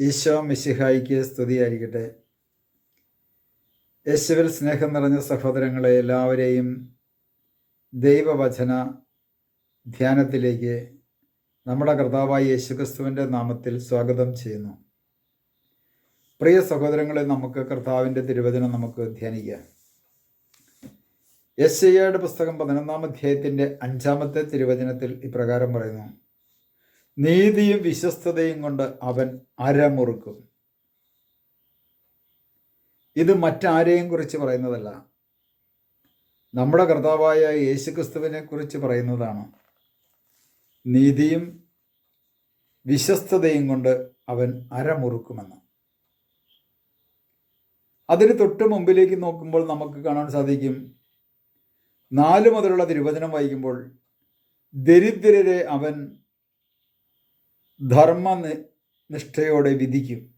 ഈശോ മിശിഹായിക്ക് സ്തുതിയായിരിക്കട്ടെ. യേശുവിൽ സ്നേഹം നിറഞ്ഞ സഹോദരങ്ങളെ എല്ലാവരെയും ദൈവവചന ധ്യാനത്തിലേക്ക് നമ്മുടെ കർത്താവായ യേശുക്രിസ്തുവിന്റെ നാമത്തിൽ സ്വാഗതം ചെയ്യുന്നു. പ്രിയ സഹോദരങ്ങളെ നമുക്ക് കർത്താവിന്റെ തിരുവചനം നമുക്ക് ധ്യാനിക്കാം. യശയുടെ പുസ്തകം പതിനൊന്നാം അധ്യായത്തിന്റെ അഞ്ചാമത്തെ തിരുവചനത്തിൽ ഇപ്രകാരം പറയുന്നു. നീതിയും വിശ്വസ്തതയും കൊണ്ട് അവൻ അരമുറുക്കും. ഇത് മറ്റാരെയും കുറിച്ച് പറയുന്നതല്ല. നമ്മുടെ കർത്താവായ യേശുക്രിസ്തുവിനെ കുറിച്ച് പറയുന്നതാണ്. നീതിയും വിശ്വസ്തതയും കൊണ്ട് അവൻ അരമുറുക്കുമെന്ന്. അതിന് തൊട്ട് മുമ്പിലേക്ക് നോക്കുമ്പോൾ നമുക്ക് കാണാൻ സാധിക്കും. നാല് മുതലുള്ള തിരുവചനം വായിക്കുമ്പോൾ ദരിദ്രരെ അവൻ ധർമ്മ നിഷ്ഠയോടെ വിധിക്കും.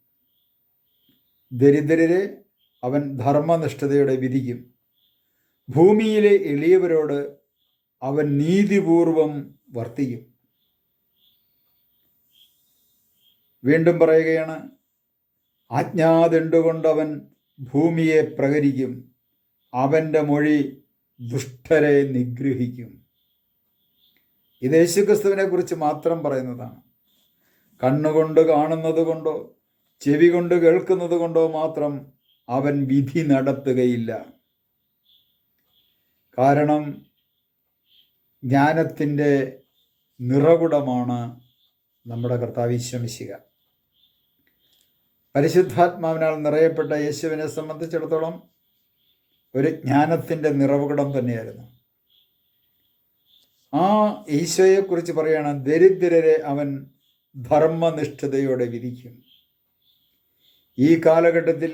ദരിദ്രരെ അവൻ ധർമ്മനിഷ്ഠതയോടെ വിധിക്കും. ഭൂമിയിലെ എളിയവരോട് അവൻ നീതിപൂർവം വർത്തിക്കും. വീണ്ടും പറയുകയാണ് ആജ്ഞാതെണ്ടുകൊണ്ടവൻ ഭൂമിയെ പ്രകരിക്കും അവന്റെ മൊഴി ദുഷ്ടരെ നിഗ്രഹിക്കും. ഇത് യേശുക്രിസ്തുവിനെ കുറിച്ച് മാത്രം പറയുന്നതാണ്. കണ്ണുകൊണ്ട് കാണുന്നത് കൊണ്ടോ ചെവി കൊണ്ട് കേൾക്കുന്നത് കൊണ്ടോ മാത്രം അവൻ വിധി നടത്തുകയില്ല. കാരണം ജ്ഞാനത്തിന്റെ നിറകുടമാണ് നമ്മുടെ കർത്താവിശ്വമിശിക പരിശുദ്ധാത്മാവിനാൽ നിറയപ്പെട്ട യേശുവിനെ സംബന്ധിച്ചിടത്തോളം ഒരു ജ്ഞാനത്തിന്റെ നിറവുകടം തന്നെയായിരുന്നു. ആ ഈശോയെക്കുറിച്ച് പറയുകയാണ് ദരിദ്രരെ അവൻ ധർമ്മനിഷ്ഠതയോടെ വിധിക്കും. ഈ കാലഘട്ടത്തിൽ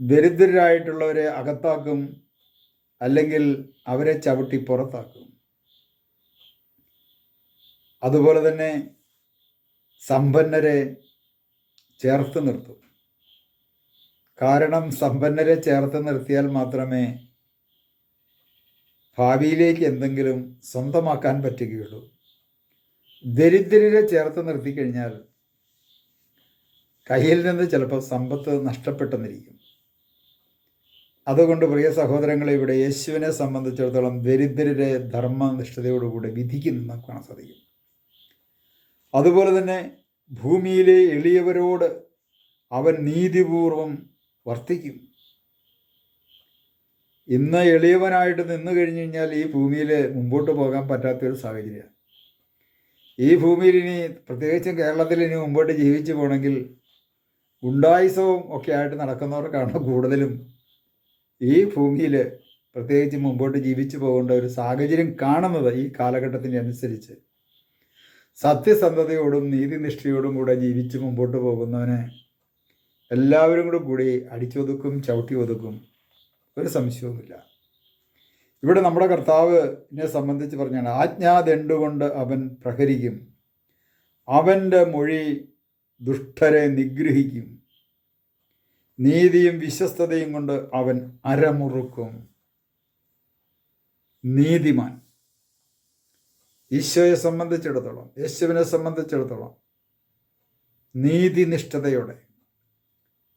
ദരിദ്രരായിട്ടുള്ളവരെ അകത്താക്കും അല്ലെങ്കിൽ അവരെ ചവിട്ടി പുറത്താക്കും. അതുപോലെ തന്നെ സമ്പന്നരെ ചേർത്ത് നിർത്തും. കാരണം സമ്പന്നരെ ചേർത്ത് നിർത്തിയാൽ മാത്രമേ ഭാവിയിലേക്ക് എന്തെങ്കിലും സ്വന്തമാക്കാൻ പറ്റുകയുള്ളൂ. ദരിദ്രരെ ചേർത്ത് നിർത്തിക്കഴിഞ്ഞാൽ കയ്യിൽ നിന്ന് ചിലപ്പോൾ സമ്പത്ത് നഷ്ടപ്പെട്ടെന്നിരിക്കും. അതുകൊണ്ട് പ്രിയ സഹോദരങ്ങളെ ഇവിടെ യേശുവിനെ സംബന്ധിച്ചിടത്തോളം ദരിദ്രരെ ധർമ്മനിഷ്ഠതയോടുകൂടി വിധിക്കുന്നു നമുക്ക് കാണാൻ സാധിക്കും അതുപോലെ തന്നെ ഭൂമിയിലെ എളിയവരോട് അവൻ നീതിപൂർവം വർത്തിക്കും. ഇന്ന് എളിയവനായിട്ട് നിന്നു കഴിഞ്ഞു കഴിഞ്ഞാൽ ഈ ഭൂമിയിൽ മുമ്പോട്ട് പോകാൻ പറ്റാത്തൊരു സാഹചര്യമാണ്. ഈ ഭൂമിയിൽ ഇനി പ്രത്യേകിച്ചും കേരളത്തിൽ ഇനി മുമ്പോട്ട് ജീവിച്ചു പോകണമെങ്കിൽ ഗുണ്ടായുസവും ഒക്കെ ആയിട്ട് നടക്കുന്നവർക്കാണ് കൂടുതലും ഈ ഭൂമിയിൽ പ്രത്യേകിച്ച് മുമ്പോട്ട് ജീവിച്ചു പോകേണ്ട ഒരു സാഹചര്യം കാണുന്നത് ഈ കാലഘട്ടത്തിന് അനുസരിച്ച്. സത്യസന്ധതയോടും നീതിനിഷ്ഠയോടും കൂടെ ജീവിച്ച് മുമ്പോട്ട് പോകുന്നവനെ എല്ലാവരും കൂടെ കൂടി അടിച്ചൊതുക്കും ചവിട്ടി ഒതുക്കും. ഒരു സംശയവുമില്ല. ഇവിടെ നമ്മുടെ കർത്താവിനെ സംബന്ധിച്ച് പറഞ്ഞാണ് ആജ്ഞാതെണ്ടുകൊണ്ട് അവൻ പ്രഹരിക്കും. അവന്റെ മൊഴി ദുഷ്ടരെ നിഗ്രഹിക്കും. നീതിയും വിശ്വസ്തതയും കൊണ്ട് അവൻ അരമുറുക്കും. നീതിമാൻ. ഈശോയെ സംബന്ധിച്ചിടത്തോളം യേശുവിനെ സംബന്ധിച്ചിടത്തോളം നീതിനിഷ്ഠതയോടെ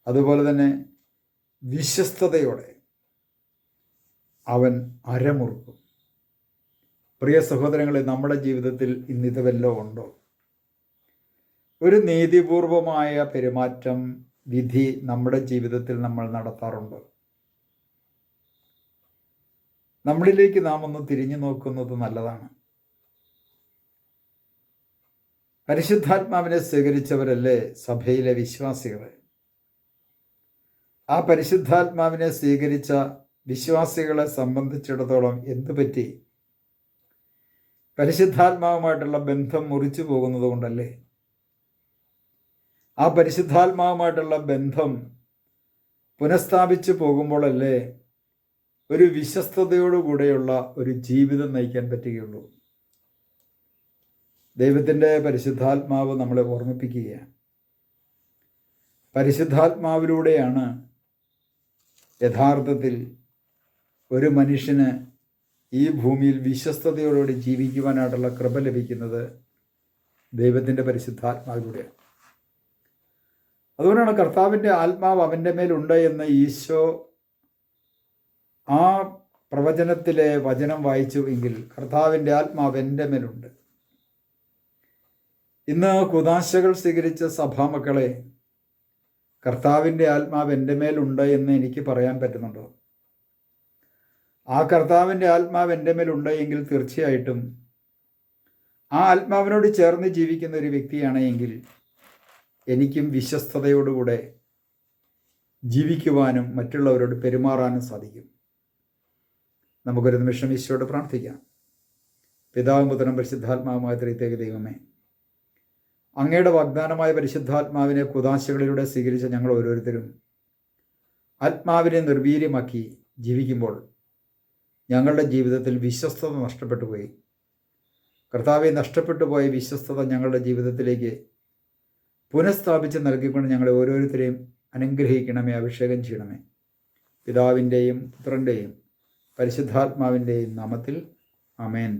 അതുപോലെ തന്നെ വിശ്വസ്തതയോടെ അവൻ അരമുറുക്കും. പ്രിയ സഹോദരങ്ങളെ നമ്മുടെ ജീവിതത്തിൽ ഇന്നിത് വല്ലതും ഉണ്ടോ? ഒരു നീതിപൂർവമായ പെരുമാറ്റം വിധി നമ്മുടെ ജീവിതത്തിൽ നമ്മൾ നടത്താറുണ്ട്? നമ്മളിലേക്ക് നാം ഒന്ന് തിരിഞ്ഞു നോക്കുന്നത് നല്ലതാണ്. പരിശുദ്ധാത്മാവിനെ സ്വീകരിച്ചവരല്ലേ സഭയിലെ വിശ്വാസികൾ ആ പരിശുദ്ധാത്മാവിനെ സ്വീകരിച്ച വിശ്വാസികളെ സംബന്ധിച്ചിടത്തോളം എന്തു പറ്റി? പരിശുദ്ധാത്മാവുമായിട്ടുള്ള ബന്ധം മുറിച്ചു പോകുന്നത് കൊണ്ടല്ലേ? ആ പരിശുദ്ധാത്മാവുമായിട്ടുള്ള ബന്ധം പുനഃസ്ഥാപിച്ചു പോകുമ്പോഴല്ലേ ഒരു വിശ്വസ്തയോടുകൂടെയുള്ള ഒരു ജീവിതം നയിക്കാൻ പറ്റുകയുള്ളൂ. ദൈവത്തിന്റെ പരിശുദ്ധാത്മാവ് നമ്മളെ ഓർമ്മിപ്പിക്കുകയാണ്. പരിശുദ്ധാത്മാവിലൂടെയാണ് യഥാർത്ഥത്തിൽ ഒരു മനുഷ്യന് ഈ ഭൂമിയിൽ വിശ്വസ്തയോടുകൂടി ജീവിക്കുവാനായിട്ടുള്ള കൃപ ലഭിക്കുന്നത് ദൈവത്തിന്റെ പരിശുദ്ധാത്മാവിലൂടെയാണ്. അതുകൊണ്ടാണ് കർത്താവിന്റെ ആത്മാവ് അവന്റെ മേലുണ്ട് എന്ന് ഈശോ ആ പ്രവചനത്തിലെ വചനം വായിച്ചു എങ്കിൽ കർത്താവിന്റെ ആത്മാവ് എന്റെ മേലുണ്ട്. ഇന്ന് കുതാശകൾ സ്വീകരിച്ച സഭാമക്കളെ കർത്താവിന്റെ ആത്മാവ് എന്റെ മേലുണ്ട് എന്ന് എനിക്ക് പറയാൻ പറ്റുന്നുണ്ടോ? ആ കർത്താവിന്റെ ആത്മാവ് എന്റെ മേലുണ്ട് എങ്കിൽ തീർച്ചയായിട്ടും ആ ആത്മാവിനോട് ചേർന്ന് ജീവിക്കുന്ന ഒരു വ്യക്തിയാണെങ്കിൽ എനിക്കും വിശ്വസ്തയോടുകൂടെ ജീവിക്കുവാനും മറ്റുള്ളവരോട് പെരുമാറാനും സാധിക്കും. നമുക്കൊരു നിമിഷം ഈശോയോട് പ്രാർത്ഥിക്കാം. പിതാവും പുത്രനും പരിശുദ്ധാത്മാവുമായ ത്രിത്യേക ദൈവമേ അങ്ങയുടെ വാഗ്ദാനമായ പരിശുദ്ധാത്മാവിനെ കുതാശകളിലൂടെ സ്വീകരിച്ച ഞങ്ങൾ ഓരോരുത്തരും ആത്മാവിനെ നിർവീര്യമാക്കി ജീവിക്കുമ്പോൾ ഞങ്ങളുടെ ജീവിതത്തിൽ വിശ്വസ്തത നഷ്ടപ്പെട്ടു പോയി. കർത്താവെ നഷ്ടപ്പെട്ടു പോയ വിശ്വസ്തത ഞങ്ങളുടെ ജീവിതത്തിലേക്ക് പുനഃസ്ഥാപിച്ച് നൽകിക്കൊണ്ട് ഞങ്ങളെ ഓരോരുത്തരെയും അനുഗ്രഹിക്കണമേ അഭിഷേകം ചെയ്യണമേ. പിതാവിന്റെയും പുത്രന്റെയും പരിശുദ്ധാത്മാവിന്റെയും നാമത്തിൽ അമേൻ